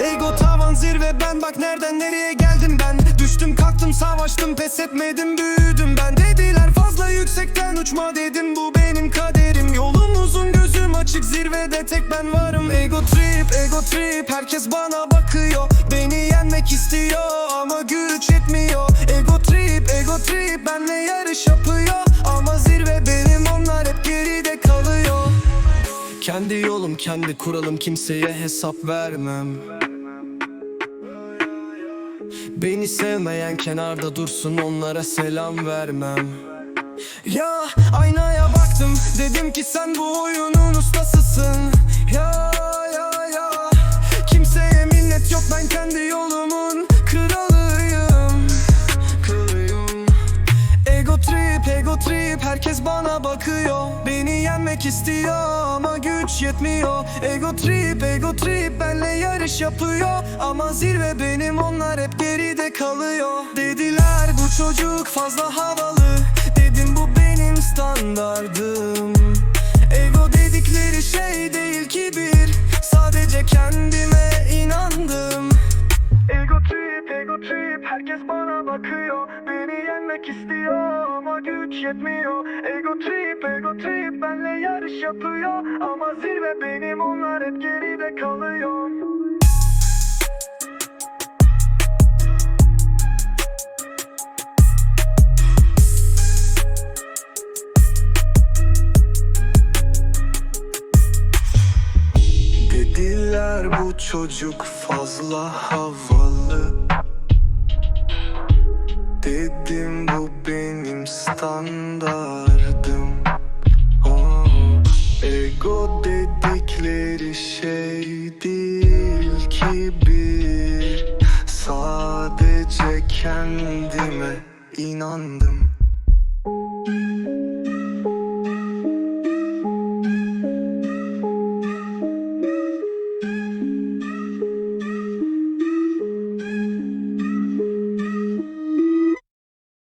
Ego tavan zirve ben bak nereden nereye geldim ben. Düştüm kalktım savaştım pes etmedim büyüdüm ben. Dediler fazla yüksekten uçma dedim bu benim kaderim. Yolum uzun gözüm açık zirvede tek ben varım. Ego trip ego trip herkes bana bakıyor. Beni benle yarış yapıyor. Ama zirve benim onlar hep geride kalıyor. Kendi yolum kendi kuralım kimseye hesap vermem. Beni sevmeyen kenarda dursun onlara selam vermem. Ya aynaya baktım dedim ki sen bu oyunun ustasısın bakıyor Beni yenmek istiyor ama güç yetmiyor. Ego trip, ego trip Benle yarış yapıyor. Ama zirve benim onlar hep geride kalıyor. Dediler bu çocuk fazla havalı. Dedim bu benim standardım Herkes bana bakıyor. Beni yenmek istiyor ama güç yetmiyor. Ego trip, ego trip Benle yarış yapıyor. Ama zirve benim onlar hep geride kalıyor. Dediler bu çocuk fazla havalı standardım. Oh, Ego dedikleri şey değil kibir Sadece kendime inandım